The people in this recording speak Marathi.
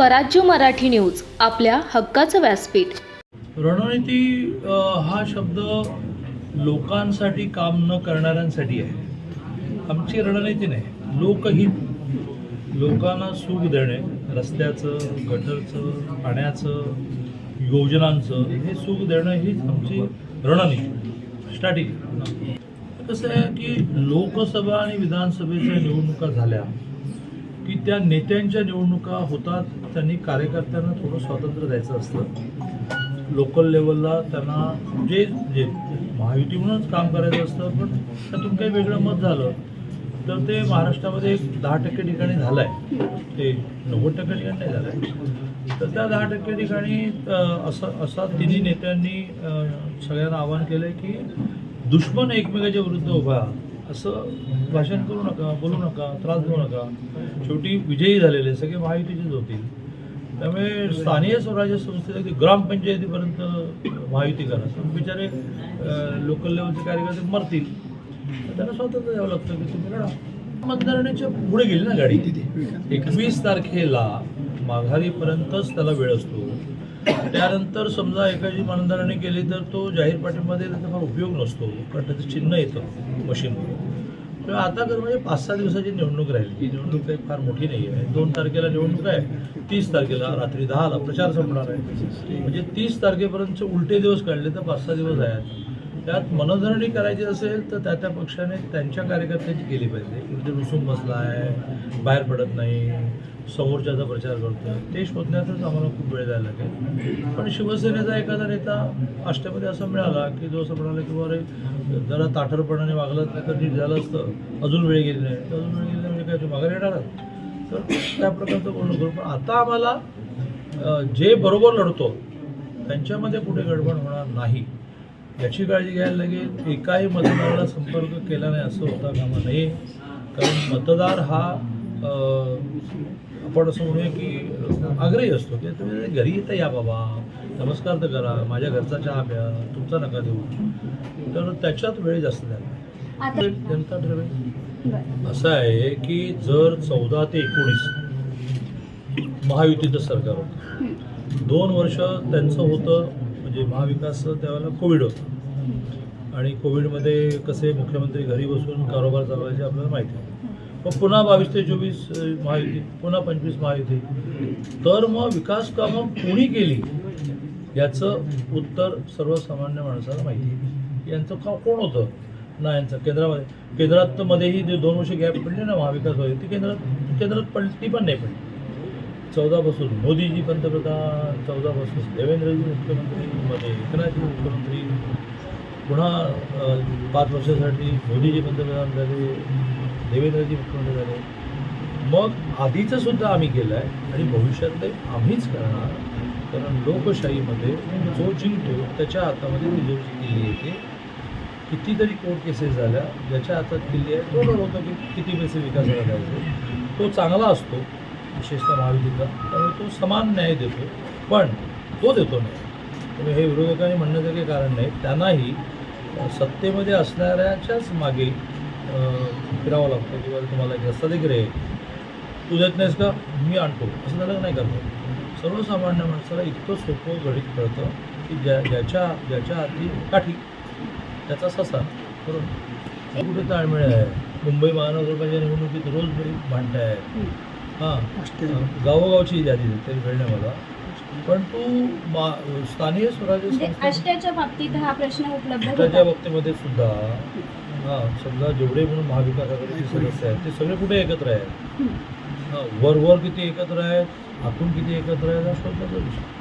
स्वराज्य मराठी न्यूज आपल्या हक्काचं व्यासपीठ. रणनीती हा शब्द लोकांसाठी काम न करणाऱ्यांसाठी आहे. आमची रणनीती नाही. लोकहित. लोकांना सुख देणे रस्त्याचं गटरचं पाण्याचं योजनांचं हे सुख देणं हीच आमची रणनीती. स्ट्रॅटेजी कसं आहे की लोकसभा आणि विधानसभेच्या निवडणुका झाल्या. की त्या नेत्यांच्या निवडणुका होतात त्यांनी कार्यकर्त्यांना थोडं स्वातंत्र्य द्यायचं असतं. लोकल लेवलला त्यांना जे जे महायुती म्हणूनच काम करायचं असतं पण त्यातून काही वेगळं मत झालं तर ते महाराष्ट्रामध्ये एक दहा टक्के ठिकाणी झालं आहे ते नव्वद टक्के ठिकाणी नाही झालं आहे तर त्या दहा टक्के ठिकाणी असं असा तिन्ही नेत्यांनी सगळ्यांना आवाहन केलं आहे की दुश्मन एकमेकाच्या विरुद्ध उभा असं भाषण करू नका बोलू नका त्रास देऊ नका. शेवटी विजयी झालेले सगळे महायुतीचेच होतील त्यामुळे स्थानीय स्वराज्य संस्थेचं ग्रामपंचायतीपर्यंत महायुती करा. बिचारे लोकल लेवलचे कार्यकर्ते मरतील. तर त्यांना स्वातंत्र्य द्यावं लागतं की तुम्ही लढा. मतदारण्याच्या पुढे गेली ना गाडी. एकवीस तारखेला माघारीपर्यंतच त्याला वेळ असतो. त्यानंतर समजा एखादी मानधनाने केली तर तो जाहीर पाठिंबामध्ये त्याचा फार उपयोग नसतो कारण त्याचं चिन्ह येतं मशीनवर किंवा आता तर म्हणजे पाच सहा दिवसाची निवडणूक राहील ही निवडणूक काही फार मोठी नाही आहे. दोन तारखेला निवडणूक आहे तीस तारखेला रात्री दहाला प्रचार संपणार आहे. म्हणजे तीस तारखेपर्यंत उलटे दिवस काढले तर पाच सहा दिवस आहेत. त्यात मनधरणी करायची असेल तर त्या त्या पक्षाने त्यांच्या कार्यकर्त्यांची केली पाहिजे. म्हणजे रुसून बसला आहे बाहेर पडत नाही समोरच्याचा प्रचार करतोय. ते शोधण्यातच आम्हाला खूप वेळ जायला लागेल. पण शिवसेनेचा एखादा नेता अष्टमध्ये असं मिळाला की जो असं म्हणाला की अरे जरा ताठरपणाने वागलं नाही तर नीट झालं असतं. अजून वेळ गेली नाही. तर अजून वेळ गेली म्हणजे काय तुम्ही माघारी येणार तर त्या प्रकारचं बोलणं करू. पण आता आम्हाला जे बरोबर लढतो त्यांच्यामध्ये कुठे गडबड होणार नाही. याची काळजी घ्यायला लागेल. एकाही मतदाराला संपर्क केला नाही असं होता कामा नये. कारण मतदार हा आपण असं म्हणूया की आग्रही असतो की तुम्ही घरी येता या बाबा. नमस्कार तर करा. माझ्या घरचा चहा प्या तुमचा नका देऊ. तर त्याच्यात वेळ जास्त आता जनता ठरवेल. असं आहे की जर चौदा ते एकोणीस महायुतीचं सरकार होतं. दोन वर्ष त्यांचं होतं. म्हणजे महाविकास त्यावेळेला कोविड होतं. आणि कोविडमध्ये कसे मुख्यमंत्री घरी बसून कारोबार चालवायचे आपल्याला माहिती आहे. मग पुन्हा बावीस ते चोवीस महायुती पुन्हा पंचवीस महायुती. तर मग विकास कामं कोणी केली? याचं उत्तर सर्वसामान्य माणसाला माहिती आहे. यांचं का कोण होतं? ना यांचं. केंद्रामध्ये केंद्रात मध्येही जे दोन वर्ष गॅप पडली ना महाविकास होती ती केंद्रात केंद्रात पडली ती पण नाही पडली. चौदापासून मोदीजी पंतप्रधान चौदापासून देवेंद्रजी मुख्यमंत्री मध्ये एकनाथजी मुख्यमंत्री पुन्हा पाच वर्षासाठी मोदीजी पंतप्रधान झाले देवेंद्रजी मुख्यमंत्री झाले. मग आधीचं सुद्धा आम्ही केलं आहे आणि भविष्यातले आम्हीच करणार. कारण लोकशाहीमध्ये जो जिंकतो त्याच्या हातामध्ये विजयची किल्ली येते. कितीतरी कोर्ट केसेस झाल्या ज्याच्या हातात किल्ली आहे तो ठरवतो की किती पैसे विकासाला द्यायचे तो चांगला असतो. विशेषतः महाविधीचा त्यामुळे तो समान न्याय देतो. पण तो देतो नाही त्यामुळे हे विरोधकांनी म्हणण्याचं काही कारण नाही. त्यांनाही सत्तेमध्ये असणाऱ्याच्याच मागे फिरावं लागतं किंवा तुम्हाला एक रस्ता तू देत नाहीस का? मी आणतो. असं त्याला नाही करतो सर्वसामान्य माणसाला इतकं सोपं गणित कळतं की ज्या ज्याच्या ज्याच्या आधी काठी त्याचा ससा बरोबर? कुठे ताळमेळ आहे? मुंबई महानगरपालिका निवडणुकीत रोज बरी भांडणं आहेत. हां. गावोगावची यादी दे, तरी वेळ नाही मला. पण तू मा स्थानिक स्वराज्य म्हणजे आष्ट्याच्या बाबतीत हा प्रश्न उपलब्ध त्याच्या होता बाबतीमध्ये सुद्धा हां समजा जेवढे म्हणून महाविकास आघाडीचे सदस्य आहेत ते सगळे कुठे एकत्र आहेत. हां वर वर किती एकत्र आहेत? आतून किती एकत्र आहेत? हा शोधण्याचा विषय